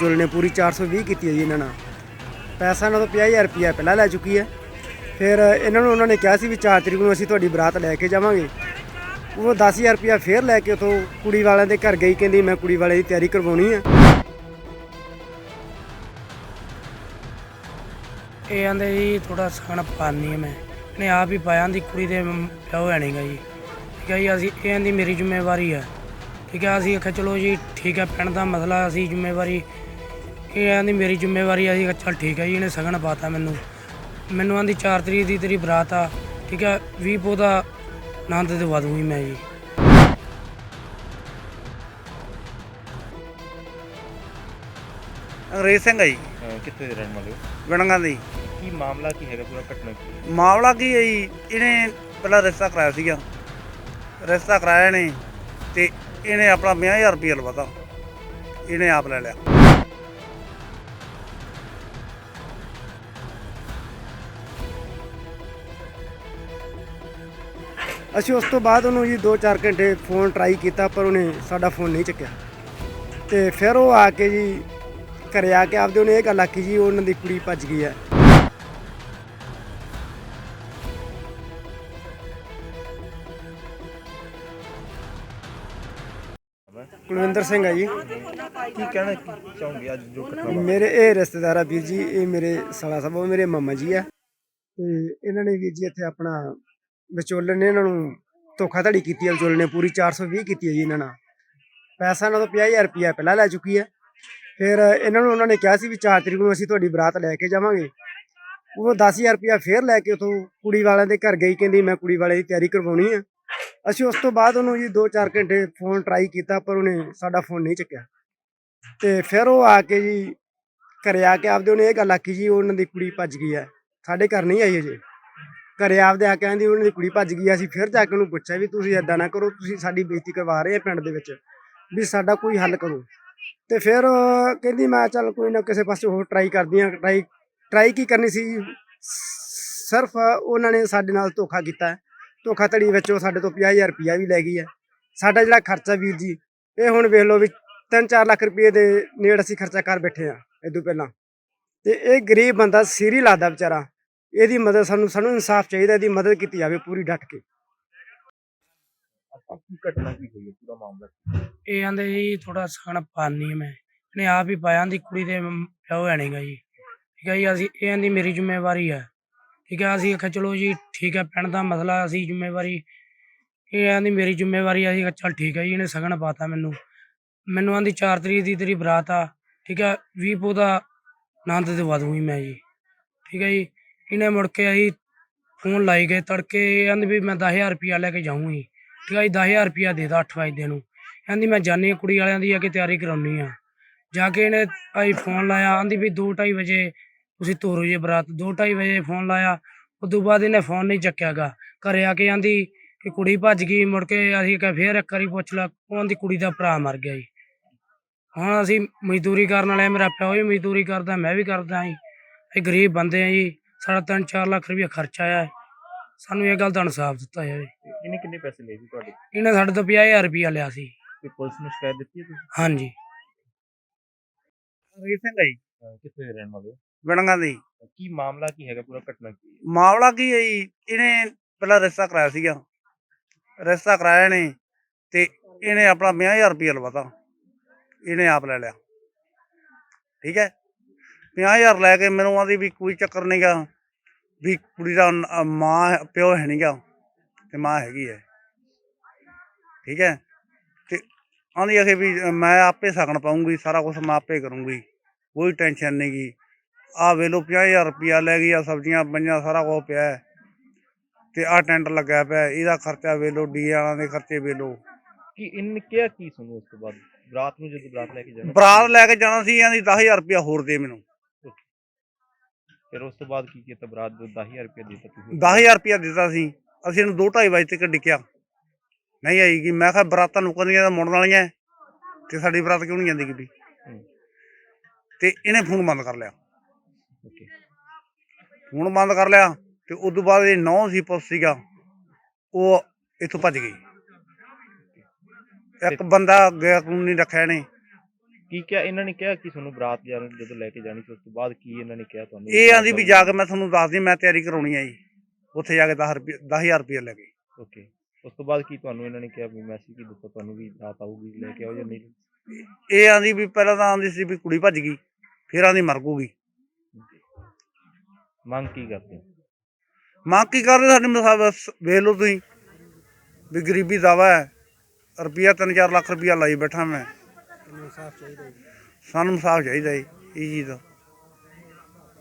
ਚੋਲੇ ਨੇ, ਪੂਰੀ 420 ਕੀਤੀ ਹੈ ਜੀ ਇਹਨਾਂ ਨਾਲ। ਪੈਸਾ ਇਹਨਾਂ ਤੋਂ 50000 ਰੁਪਇਆ ਪਹਿਲਾਂ ਲੈ ਚੁੱਕੀ ਹੈ। ਫਿਰ ਇਹਨਾਂ ਨੂੰ ਉਹਨਾਂ ਨੇ ਕਿਹਾ ਸੀ ਵੀ 4 ਤਰੀਕ ਨੂੰ ਅਸੀਂ ਤੁਹਾਡੀ ਬਰਾਤ ਲੈ ਕੇ ਜਾਵਾਂਗੇ। ਉਹ 10000 ਰੁਪਇਆ ਫੇਰ ਲੈ ਕੇ ਉਥੋਂ ਕੁੜੀ ਵਾਲਿਆਂ ਦੇ ਘਰ ਗਈ, ਕਹਿੰਦੀ ਮੈਂ ਕੁੜੀ ਵਾਲੇ ਦੀ ਤਿਆਰੀ ਕਰਵਾਉਣੀ ਹੈ ਇਹ ਆਂਦੇ ਜੀ ਥੋੜਾ ਸਖਣ ਪਾਣੀ ਮੈਂ। ਨੇ ਆਪ ਹੀ ਪਾਇਆ ਦੀ ਕੁੜੀ ਦੇ ਮ- ਪਿਓ ਹੈ ਨਹੀਂਗਾ ਜੀ। ਠੀਕ ਹੈ ਜੀ, ਅਸੀਂ, ਇਹ ਆਂਦੀ ਮੇਰੀ ਜ਼ਿੰਮੇਵਾਰੀ ਹੈ ਠੀਕ ਹੈ ਅਸੀਂ ਆਖਿਆ ਚਲੋ ਜੀ, ਠੀਕ ਹੈ ਪਿੰਡ ਦਾ ਮਸਲਾ, ਅਸੀਂ ਜ਼ਿੰਮੇਵਾਰੀ ਇਹ ਆਂਦੀ ਮੇਰੀ ਜ਼ਿੰਮੇਵਾਰੀ ਹੈ ਅਸੀਂ ਕਿਹਾ ਚੱਲ ਠੀਕ ਹੈ ਜੀ ਇਹਨੇ ਸਗਨ ਪਾਤਾ ਮੈਨੂੰ। ਮੈਨੂੰ ਆਂਦੀ 4 ਤਰੀਕ ਦੀ ਤੇਰੀ ਬਰਾਤ ਆ ਠੀਕ ਹੈ 20 ਪੋ ਦਾ ਆਨੰਦ ਤੇ ਵਧੂਗੀ ਮੈਂ ਜੀ। ਅੰਗਰੇਜ਼ ਸਿੰਘ ਆ ਜੀ। ਅਹ ਕਿੱਥੇ ਦੇ ਰਹਿਣ ਵਾਲੇ ਹੋ? ਵਿਣਗਾ ਦੀ ਕੀ ਮਾਮਲਾ ਕੀ ਹੈਗਾ ਪੂਰਾ ਘਟਨਾ ਕੀ ਹੈ? ਮਾਮਲਾ ਕੀ ਹੈ ਜੀ ਇਹਨੇ ਪਹਿਲਾਂ ਰਿਸ਼ਤਾ ਕਰਾਇਆ ਸੀਗਾ। ਰਿਸ਼ਤਾ ਕਰਾਇਆ ਨੇ ਤੇ ਇਹਨੇ ਆਪਣਾ 50000 ਰੁਪਏ ਲਵਾਤਾ। ਇਹਨੇ ਆਪ ਲੈ ਲਿਆ। ਅਸੀਂ ਉਸ ਤੋਂ ਬਾਅਦ ਉਹਨੂੰ ਜੀ 2-4 ਘੰਟੇ ਫੋਨ ਟਰਾਈ ਕੀਤਾ ਪਰ ਉਹਨੇ ਸਾਡਾ ਫੋਨ ਨਹੀਂ ਚੱਕਿਆ। ਤੇ ਫਿਰ ਉਹ ਆ ਕੇ ਜੀ ਘਰੇ ਆ ਕੇ ਆਪਦੇ ਉਹਨੇ ਇਹ ਗੱਲ ਆਖੀ ਜੀ ਉਹਨਾਂ ਦੀ ਕੁੜੀ ਭੱਜ ਗਈ ਹੈ। ਕੁਲਵਿੰਦਰ ਸਿੰਘ ਹੈ ਜੀ। ਕੀ ਕਹਿਣਾ ਚਾਹੋਗੇ ਅੱਜ ਜੋ ਘਟਨਾ ਮੇਰੇ ਇਹ ਰਿਸ਼ਤੇਦਾਰ ਆ ਵੀਰ ਜੀ ਇਹ ਮੇਰੇ ਸਾਲਾ ਸਾਹਿਬ ਉਹ ਮੇਰੇ ਮਾਮਾ ਜੀ ਆ। ਤੇ ਇਹਨਾਂ ਨੇ ਵੀਰ ਜੀ ਇੱਥੇ ਆਪਣਾ ਵਿਚੋਲਨ ਨੇ ਇਹਨਾਂ ਨੂੰ ਧੋਖਾਧੜੀ ਕੀਤੀ ਹੈ ਵਿਚੋਲਨ ਨੇ ਪੂਰੀ 420 ਕੀਤੀ ਹੈ ਜੀ ਇਹਨਾਂ ਨਾਲ। ਪੈਸਾ ਇਹਨਾਂ ਤੋਂ 50000 ਰੁਪਇਆ ਪਹਿਲਾਂ ਲੈ ਚੁੱਕੀ ਹੈ। ਫਿਰ ਇਹਨਾਂ ਨੂੰ ਉਹਨਾਂ ਨੇ ਕਿਹਾ ਸੀ ਵੀ 4 ਤਰੀਕ ਨੂੰ ਅਸੀਂ ਤੁਹਾਡੀ ਬਰਾਤ ਲੈ ਕੇ ਜਾਵਾਂਗੇ। ਉਹ 10000 ਰੁਪਇਆ ਫੇਰ ਲੈ ਕੇ ਉਥੋਂ ਕੁੜੀ ਵਾਲਿਆਂ ਦੇ ਘਰ ਗਈ, ਕਹਿੰਦੀ ਮੈਂ ਕੁੜੀ ਵਾਲੇ ਦੀ ਤਿਆਰੀ ਕਰਵਾਉਣੀ ਆ ਅਸੀਂ ਉਸ ਤੋਂ ਬਾਅਦ ਉਹਨੂੰ ਜੀ 2-4 ਘੰਟੇ ਫੋਨ ਟਰਾਈ ਕੀਤਾ, ਪਰ ਉਹਨੇ ਸਾਡਾ ਫੋਨ ਨਹੀਂ ਚੱਕਿਆ। ਤੇ ਫਿਰ ਉਹ ਆ ਕੇ ਜੀ ਘਰੇ ਆ ਕੇ ਆਪਦੇ ਉਹਨੇ ਇਹ ਗੱਲ ਆਖੀ ਜੀ ਉਹਨਾਂ ਦੀ ਕੁੜੀ ਭੱਜ ਗਈ ਹੈ। ਸਾਡੇ ਘਰ ਨਹੀਂ ਆਈ ਅਜੇ। ਘਰੇ ਆਪਦੇ ਆ ਕਹਿੰਦੀ ਉਹਨਾਂ ਦੀ ਕੁੜੀ ਭੱਜ ਗਈ ਹੈ। ਅਸੀਂ ਫਿਰ ਜਾ ਕੇ ਉਹਨੂੰ ਪੁੱਛਿਆ ਵੀ ਤੁਸੀਂ ਏਦਾਂ ਨਾ ਕਰੋ, ਤੁਸੀਂ ਸਾਡੀ ਬੇਇੱਜ਼ਤੀ ਕਰਵਾ ਰਹੇ ਆ ਪਿੰਡ ਦੇ ਵਿੱਚ, ਵੀ ਸਾਡਾ ਕੋਈ ਹੱਲ ਕਰੋ ਤੇ ਫਿਰ ਕਹਿੰਦੀ ਮੈਂ ਚੱਲ ਕੋਈ ਨਾ ਕਿਸੇ ਪਾਸੇ ਹੋਰ ਟਰਾਈ ਕਰਦੀ ਆ ਟਰਾਈ ਟਰਾਈ ਕੀ ਕਰਨੀ ਸੀ ਸਿਰਫ ਉਹਨਾਂ ਨੇ ਸਾਡੇ ਨਾਲ ਧੋਖਾ ਕੀਤਾ ਹੈ। ਧੋਖਾਧੜੀ ਵਿੱਚ ਉਹ ਸਾਡੇ ਤੋਂ 50000 ਰੁਪਇਆ ਵੀ ਲੈ ਗਈ ਹੈ ਸਾਡਾ ਜਿਹੜਾ ਖਰਚਾ ਵੀਰ ਜੀ, ਇਹ ਹੁਣ ਵੇਖ ਲਓ ਵੀ 3-4 ਲੱਖ ਰੁਪਏ ਦੇ ਨੇੜ ਅਸੀਂ ਖਰਚਾ ਕਰ ਬੈਠੇ ਆ ਇਦੋਂ ਪਹਿਲਾਂ ਤੇ ਇਹ ਗਰੀਬ ਬੰਦਾ ਸਿਰ ਹੀ ਲਾਦਾ ਵਿਚਾਰਾ ਇਹਦੀ ਮਦਦ ਸਾਨੂੰ ਸਾਨੂੰ ਇਨਸਾਫ ਚਾਹੀਦਾ ਇਹਦੀ ਮਦਦ ਕੀਤੀ ਜਾਵੇ ਪੂਰੀ ਡਟ ਕੇ। ਆਪਾਂ ਕੀ ਘਟਨਾ ਕੀ ਹੋਈ ਹੈ? ਪੂਰਾ ਮਾਮਲਾ? ਇਹ ਆਂਦੇ ਜੀ ਥੋੜਾ ਸਖਣ ਪਾਣੀ ਮੈਂ। ਨੇ ਆਪ ਹੀ ਪਾਇਆ ਦੀ ਕੁੜੀ ਦੇ ਪਿਓ ਹੈ ਨਹੀਂਗਾ ਜੀ। ਠੀਕ ਹੈ ਜੀ ਅਸੀਂ ਇਹ ਆਂਦੀ ਮੇਰੀ ਜ਼ਿੰਮੇਵਾਰੀ ਹੈ ਠੀਕ ਹੈ ਅਸੀਂ ਆਖਿਆ ਚਲੋ ਜੀ ਠੀਕ ਹੈ ਪਿੰਡ ਦਾ ਮਸਲਾ ਅਸੀਂ ਜ਼ਿੰਮੇਵਾਰੀ ਇਹ ਆਂਦੀ ਮੇਰੀ ਜ਼ਿੰਮੇਵਾਰੀ ਅਸੀਂ ਕਿਹਾ ਚੱਲ ਠੀਕ ਹੈ ਜੀ ਇਹਨੇ ਸਗਨ ਪਾਤਾ ਮੈਨੂੰ। ਮੈਨੂੰ ਆਂਦੀ 4 ਤਰੀਕ ਦੀ ਤੇਰੀ ਬਰਾਤ ਆ। ਠੀਕ ਹੈ 20 ਪੋ ਦਾ ਆਨੰਦ ਤੇ ਵਧੂਗੀ ਮੈਂ ਜੀ। ਠੀਕ ਹੈ ਜੀ ਇਹਨੇ ਮੁੜ ਕੇ ਅਸੀਂ ਫੋਨ ਲਾਈ ਗਏ ਤੜਕੇ ਕਹਿੰਦੀ ਵੀ ਮੈਂ 10000 ਰੁਪਇਆ ਲੈ ਕੇ ਜਾਊਂਗੀ। ਠੀਕ ਆ ਜੀ 10000 ਰੁਪਇਆ ਦੇ ਦਾ 8 ਵਜੇ ਨੂੰ। ਕਹਿੰਦੀ ਮੈਂ ਜਾਣੀ ਕੁੜੀ ਵਾਲਿਆਂ ਦੀ ਆ ਕੇ ਤਿਆਰੀ ਕਰਾਉਣੀ ਆ। ਜਾ ਕੇ ਇਹਨੇ ਆਈ ਫੋਨ ਲਾਇਆ ਕਹਿੰਦੀ ਵੀ 2:30 ਵਜੇ ਤੁਸੀਂ ਤੋਰੋ ਜੇ ਬਰਾਤ। 2:30 ਵਜੇ ਫੋਨ ਲਾਇਆ ਉਦੋਂ ਬਾਅਦ ਇਹਨੇ ਫੋਨ ਨਹੀਂ ਚੱਕਿਆਗਾ। ਘਰੇ ਆ ਕੇ ਆਂਦੀ ਕਿ ਕੁੜੀ ਭੱਜ ਗਈ ਮੁੜ ਕੇ ਅਸੀਂ ਕਿਹਾ ਫੇਰ ਇੱਕ ਵਾਰੀ ਪੁੱਛ ਲਾ ਉਹਦੀ ਕੁੜੀ ਦਾ ਭਰਾ ਮਰ ਗਿਆ ਜੀ। ਹੁਣ ਅਸੀਂ ਮਜ਼ਦੂਰੀ ਕਰਨ ਵਾਲੇ ਆ, ਮੇਰਾ ਪਿਓ ਵੀ ਮਜ਼ਦੂਰੀ ਕਰਦਾ ਮੈਂ ਵੀ ਕਰਦਾ ਜੀ। ਇਹ ਗਰੀਬ ਬੰਦੇ ਆ ਜੀ। ਸਾਡਾ 3-4 ਲੱਖ ਰੁਪਇਆ ਖਰਚਾ ਆਇਆ ਹੈ। ਸਾਨੂੰ ਇਹ ਗੱਲ ਦਾ ਇਨਸਾਫ ਦਿੱਤਾ ਜਾਵੇ। ਇਹਨੇ ਕਿੰਨੇ ਪੈਸੇ ਲਏ ਸੀ ਤੁਹਾਡੇ? ਇਹਨੇ ਸਾਡੇ ਤੋਂ 50000 ਰੁਪਇਆ ਲਿਆ ਸੀ। ਤੇ ਪੁਲਿਸ ਨੂੰ ਸ਼ਿਕਾਇਤ ਦਿੱਤੀ ਹੈ ਤੁਸੀਂ? ਹਾਂਜੀ। ਅੰਗਰੇਜ਼ ਸਿੰਘ ਜੀ ਅਹ ਕਿੱਥੇ ਦੇ ਰਹਿਣ ਵਾਲੇ ਹੋ? ਵਿਣਗਾ ਦੀ। ਕੀ ਮਾਮਲਾ ਕੀ ਹੈਗਾ? ਪੂਰਾ ਘਟਨਾ ਕੀ ਹੈ? ਮਾਮਲਾ ਕੀ ਹੈ ਜੀ? ਇਹਨੇ ਪਹਿਲਾਂ ਰਿਸ਼ਤਾ ਕਰਾਇਆ ਸੀਗਾ। ਰਿਸ਼ਤਾ ਕਰਾਇਆ ਨੇ ਤੇ ਇਹਨੇ ਆਪਣਾ 50000 ਰੁਪਏ ਲਵਾਤਾ। ਇਹਨੇ ਆਪ ਲੈ ਲਿਆ। ਠੀਕ ਹੈ? 50000 ਲੈ ਕੇ ਮੈਨੂੰ ਆਂਦੀ ਵੀ ਕੋਈ ਚੱਕਰ ਨਹੀਂਗਾ ਵੀ ਕੁੜੀ ਦਾ ਨ- ਮਾਂ ਪਿਓ ਹੈ ਨਹੀਂਗਾ ਤੇ ਮਾਂ ਹੈਗੀ ਹੈ। ਠੀਕ ਹੈ? ਤੇ ਆਂਦੀ ਅਖੇ ਵੀ ਮੈਂ ਆਪੇ ਸਗਣ ਪਾਉਂਗੀ ਸਾਰਾ ਕੁਝ ਮੈਂ ਆਪੇ ਕਰੂੰਗੀ ਕੋਈ ਟੈਨਸ਼ਨ ਨਹੀਂਗੀ ਆ ਵੇਲੋ 50000 ਰੁਪਿਆ ਲੈ ਗਈ ਆ ਸਬਜ਼ੀਆਂ ਬੰਜਾਂ ਸਾਰਾ ਕੁਝ ਪਿਆ ਹੈ। ਤੇ ਆ ਟੈਂਟ ਲੱਗਿਆ ਪਿਆ ਹੈ, ਇਹਦਾ ਖਰਚਾ ਵੇਲੋ ਡੀ ਵਾਲਾਂ ਦੇ ਖਰਚੇ ਵੇਲੋ ਕੀ ਇਹਨੇ ਕਿਹਾ ਕੀ ਉਸ ਤੋਂ ਬਾਅਦ? ਬਰਾਤ ਨੂੰ ਜਦੋਂ ਬਰਾਤ ਲੈ ਕੇ ਜਾਣਾ? ਬਰਾਤ ਲੈ ਕੇ ਜਾਣਾ ਸੀ ਆਂਦੀ 10000 ਰੁਪਿਆ ਹੋਰ ਦੇ ਮੈਨੂੰ। ਫਿਰ ਉਸ ਤੋਂ ਬਾਅਦ ਕੀ ਕੀਤਾ? ਬਰਾਤ ਨੂੰ 10000 ਰੁਪਏ ਦਿੱਤਾ ਤੁਸੀਂ 10000 ਰੁਪਿਆ ਦਿੱਤਾ ਸੀ। ਅਸੀਂ ਇਹਨੂੰ 2:30 ਵਜੇ ਤੱਕ ਡਿੱਕਿਆ। ਨਹੀਂ ਆਈਗੀ ਮੈਂ ਕਿਹਾ ਬਰਾਤਾਂ ਨੂੰ ਕਹਿੰਦੀਆਂ ਤਾਂ ਮੁੜਨ ਵਾਲੀਆਂ ਤੇ ਸਾਡੀ ਬਰਾਤ ਕਿਉਂ ਨਹੀਂ ਜਾਂਦੀ ਕਿੱਡੀ ਹੂੰ। ਤੇ ਇਹਨੇ ਫੋਨ ਬੰਦ ਕਰ ਲਿਆ। ਫੋਨ ਬੰਦ ਕਰ ਲਿਆ ਤੇ ਉਸ ਤੋਂ ਬਾਅਦ ਇਹ ਨੌ ਸੀ ਪੁੱਤ ਸੀਗਾ ਉਹ ਇੱਥੋਂ ਭੱਜ ਗਈ। ਇੱਕ ਬੰਦਾ ਗਿਆ ਕਾਨੂੰਨੀ ਰੱਖਿਆ ਨੇ ਕੀ ਕਿਹਾ? ਇਹਨਾਂ ਨੇ ਕਿਹਾ ਕਿ ਤੁਹਾਨੂੰ ਬਰਾਤ ਜਾਣ ਜਦੋਂ ਲੈ ਕੇ ਜਾਣੀ ਸੀ ਉਸ ਤੋਂ ਬਾਅਦ ਕੀ ਇਹਨਾਂ ਨੇ ਕਿਹਾ ਤੁਹਾਨੂੰ? ਇਹ ਆਂਦੀ ਵੀ ਜਾ ਕੇ ਮੈਂ ਤੁਹਾਨੂੰ ਦੱਸਦੀ ਮੈਂ ਤਿਆਰੀ ਕਰਾਉਣੀ ਆ ਜੀ। ਉੱਥੇ ਜਾ ਕੇ 10 ਰੁਪਏ 10000 ਰੁਪਏ ਲੱਗੇ। ਓਕੇ ਉਸ ਤੋਂ ਬਾਅਦ ਕੀ ਤੁਹਾਨੂੰ ਇਹਨਾਂ ਨੇ ਕਿਹਾ ਵੀ ਮੈਸੇਜ ਕੀ ਦਿੱਤਾ ਤੁਹਾਨੂੰ ਵੀ ਬਰਾਤ ਆਊਗੀ ਲੈ ਕੇ ਆਓ ਜਾਂ ਨਹੀਂ? ਇਹ ਆਂਦੀ ਵੀ ਪਹਿਲਾਂ ਤਾਂ ਆਂਦੀ ਸੀ ਵੀ ਕੁੜੀ ਭੱਜ ਗਈ ਫਿਰ ਆਂਦੀ ਮਰ ਗੂਗੀ। ਮੰਗ ਕੀ ਕਰਦੇ ਮੰਗ ਕੀ ਕਰਦੇ ਸਾਡੇ ਮੁਸਾਬਤ ਵੇਖ ਲਓ ਤੁਸੀਂ। ਵੀ ਗਰੀਬੀ ਦਾਵਾ ਹੈ। ਰੁਪਿਆ 3-4 ਲੱਖ ਰੁਪਿਆ ਲਾਈ ਬੈਠਾ ਮੈਂ। ਸਾਨੂੰ ਇਨਸਾਫ ਚਾਹੀਦਾ ਜੀ। ਇਹ ਚੀਜ਼ ਦਾ।